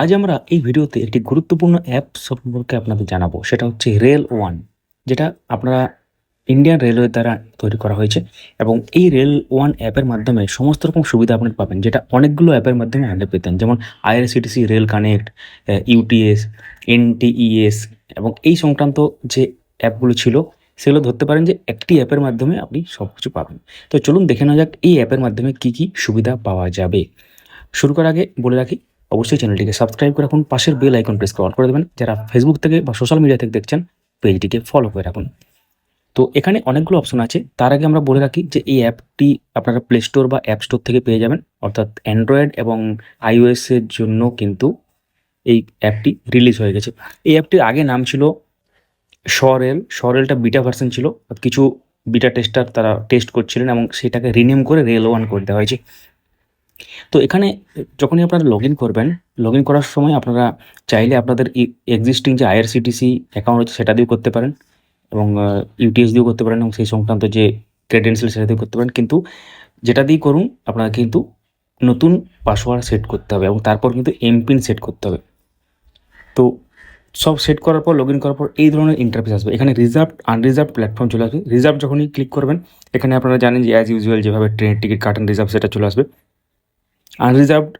আজ আমরা এই ভিডিওতে একটি গুরুত্বপূর্ণ অ্যাপ সম্পর্কে আপনাদের জানাব। সেটা হচ্ছে রেল ওয়ান যেটা আপনারা ইন্ডিয়ান রেলওয়ে দ্বারা তৈরি করা হয়েছে এবং এই রেল ওয়ান অ্যাপের মাধ্যমে সমস্ত রকম সুবিধা আপনি পাবেন, যেটা অনেকগুলো অ্যাপের মাধ্যমে আগে পেতেন, যেমন IRCTC rail connect UTS NTES এবং এই সংক্রান্ত যে অ্যাপগুলো ছিল, সেগুলো ধরতে পারেন যে একটি অ্যাপের মাধ্যমে আপনি সব কিছু পাবেন। তো চলুন দেখে নেওয়া যাক, এই অ্যাপের মাধ্যমে কী কী সুবিধা পাওয়া যাবে। শুরু করার আগে বলে রাখি অবশ্যই চ্যানেলটিকে সাবস্ক্রাইব করে রাখুন, পাশের বেল আইকন প্রেস করে অন করে দেবেন, যারা ফেসবুক থেকে বা সোশ্যাল মিডিয়া থেকে দেখছেন পেজটিকে ফলো করে রাখুন। তো এখানে অনেকগুলো অপশন আছে। তার আগে আমরা বলে রাখি যে এই অ্যাপটি আপনারা প্লে স্টোর বা অ্যাপ স্টোর থেকে পেয়ে যাবেন। অর্থাৎ অ্যান্ড্রয়েড এবং আইওএস এর জন্য কিন্তু এই অ্যাপটি রিলিজ হয়ে গেছে। এই অ্যাপটির আগে নাম ছিল সরেল সরেলটা বিটা ভার্সন ছিল। কিছু বিটা টেস্টার তারা টেস্ট করছিলেন এবং সেটাকে রিনেম করে রেল ওয়ান করে দেওয়া হয়েছে। তো এখানে যখনই আপনারা লগ করবেন লগ করার সময় আপনারা চাইলে আপনাদের এক্সিস্টিং যে আইআরসিটিসি অ্যাকাউন্ট রয়েছে সেটা দিয়েও করতে পারেন এবং ইউটিএস দিয়েও করতে পারেন এবং সেই সংক্রান্ত যে ক্রেডেন্সিয়াল সেটা দিয়েও করতে পারেন। কিন্তু যেটা দিয়ে করুন, আপনারা কিন্তু নতুন পাসওয়ার্ড সেট করতে হবে এবং তারপর কিন্তু এমপিন সেট করতে হবে। তো সব সেট করার পর লগ করার পর এই ধরনের ইন্টারফেস আসবে। এখানে রিজার্ভ আনরিজার্ভ প্ল্যাটফর্ম চলে আসবে। রিজার্ভ যখনই ক্লিক করবেন, এখানে আপনারা জানেন যে অ্যাজ ইউজুয়াল যেভাবে ট্রেনের টিকিট কাটেন রিজার্ভ সেটা চলে আসবে। আনরিজার্ভড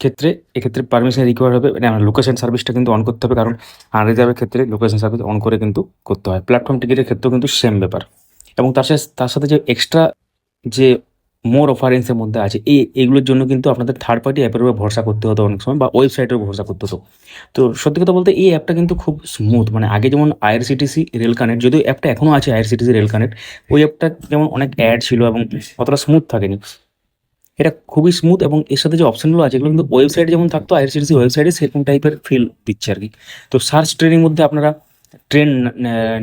ক্ষেত্রে, এক্ষেত্রে পারমিশন রিকোয়ার হবে মানে আমরা লোকেশন সার্ভিসটা কিন্তু অন করতে হবে, কারণ আনরিজার্ভের ক্ষেত্রে লোকেশন সার্ভিস অন করে কিন্তু করতে হয়। প্ল্যাটফর্ম টিকিটের ক্ষেত্রেও কিন্তু সেম ব্যাপার। এবং তার সাথে তার সাথে যে এক্সট্রা যে মোর অফারেন্সের মধ্যে আছে, এই এগুলোর জন্য কিন্তু আপনাদের থার্ড পার্টি অ্যাপের উপর ভরসা করতে হতো অনেক সময়, বা ওয়েবসাইটের উপর ভরসা করতে হতো। তো সত্যি কথা বলতে এই অ্যাপটা কিন্তু খুব স্মুথ মানে আগে যেমন আইআরসিটিসি রেল কানেক্ট যদিও অ্যাপটা এখনও আছে আইআরসিটিসি রেল কানেক্ট ওই অ্যাপটা যেমন অনেক অ্যাড ছিল এবং অতটা স্মুথ থাকেনি। এটা খুবই স্মুথ এবং এর সাথে যে অপশনগুলো আছে, এগুলো কিন্তু ওয়েবসাইটে যেমন থাকতো আইআরসিটিসি ওয়েবসাইটে সেরকম টাইপের ফিল দিচ্ছে আর কি। তো সার্চ ট্রেনের মধ্যে আপনারা ট্রেন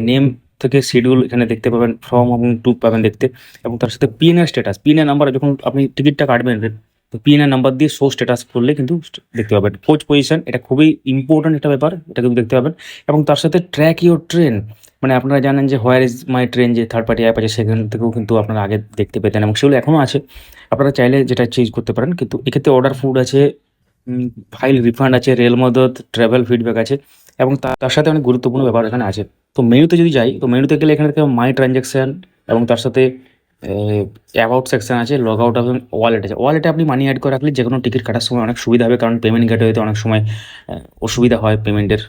নেম থেকে শিডিউল এখানে দেখতে পাবেন ফর্ম এবং টু পাবেন দেখতে। এবং তার সাথে পিএনআর স্ট্যাটাস পিএনআর নাম্বার যখন আপনি টিকিটটা কাটবেন তো পিএনআর নাম্বার দিয়ে শো স্ট্যাটাস করলে কিন্তু দেখতে পাবেন। কোচ পজিশন এটা খুবই ইম্পর্ট্যান্ট একটা ব্যাপার, এটা কিন্তু দেখতে পাবেন। এবং তার সাথে ট্র্যাক ইউর ট্রেন মানে আপনারা জানেন যে হোয়ার ইজ মাই ট্রেন যে থার্ড পার্টি অ্যাপ আছে, সেখান থেকেও কিন্তু আপনারা আগে দেখতে পেতেন। এবং সেগুলো এখনও আছে, আপনারা চাইলে যেটা চেঞ্জ করতে পারেন। কিন্তু এক্ষেত্রে অর্ডার ফুড আছে ফাইল রিফান্ড আছে রেল মদত ট্রাভেল ফিডব্যাক আছে, এবং তার সাথে অনেক গুরুত্বপূর্ণ ব্যাপার এখানে আছে। তো মেনুতে যদি যাই, তো মেনুতে গেলে এখানে মাই ট্রানজ্যাকশান এবং তার সাথে অ্যাবাউট সেকশন আছে লগ আউট এবং ওয়ালেট আছে। ওয়ালেটে আপনি মানি অ্যাড করে রাখলে যে কোনো টিকিট কাটার সময় অনেক সুবিধা হবে, কারণ পেমেন্ট গেটওয়েতে অনেক সময় অসুবিধা হয় পেমেন্টের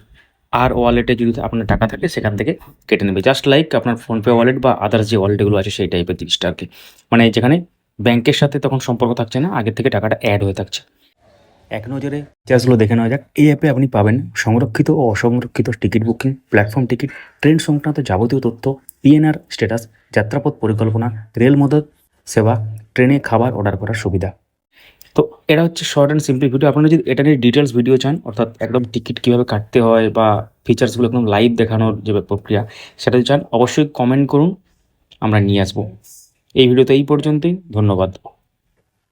আর ওয়ালেটে যদি আপনার টাকা থাকে, সেখান থেকে কেটে নেবে। জাস্ট লাইক আপনার ফোনপে ওয়ালেট বা আদার্স যে ওয়ালেটগুলো আছে, সেই টাইপের জিনিসটা আর কি। মানে যেখানে ব্যাংকের সাথে তখন সম্পর্ক থাকছে না আগের থেকে টাকাটা অ্যাড হয়ে থাকছে। এক নজরে ফিচার্সগুলো দেখে নেওয়া যাক। এই অ্যাপে আপনি পাবেন সংরক্ষিত ও অসংরক্ষিত ticket booking platform ticket train সংক্রান্ত যাবতীয় তথ্য পিএনআর স্ট্যাটাস যাত্রাপথ পরিকল্পনা রেল মদত সেবা, ট্রেনে খাবার অর্ডার করার সুবিধা। তো এটা হচ্ছে শর্ট অ্যান্ড সিম্পল ভিডিও আপনারা যদি এটা নিয়ে ডিটেলস ভিডিও চান, অর্থাৎ একদম টিকিট কীভাবে কাটতে হয় বা ফিচার্সগুলো একদম লাইভ দেখানোর যে প্রক্রিয়া, সেটা যদি চান, অবশ্যই কমেন্ট করুন, আমরা নিয়ে আসব। এই ভিডিওতে এই পর্যন্তই, ধন্যবাদ।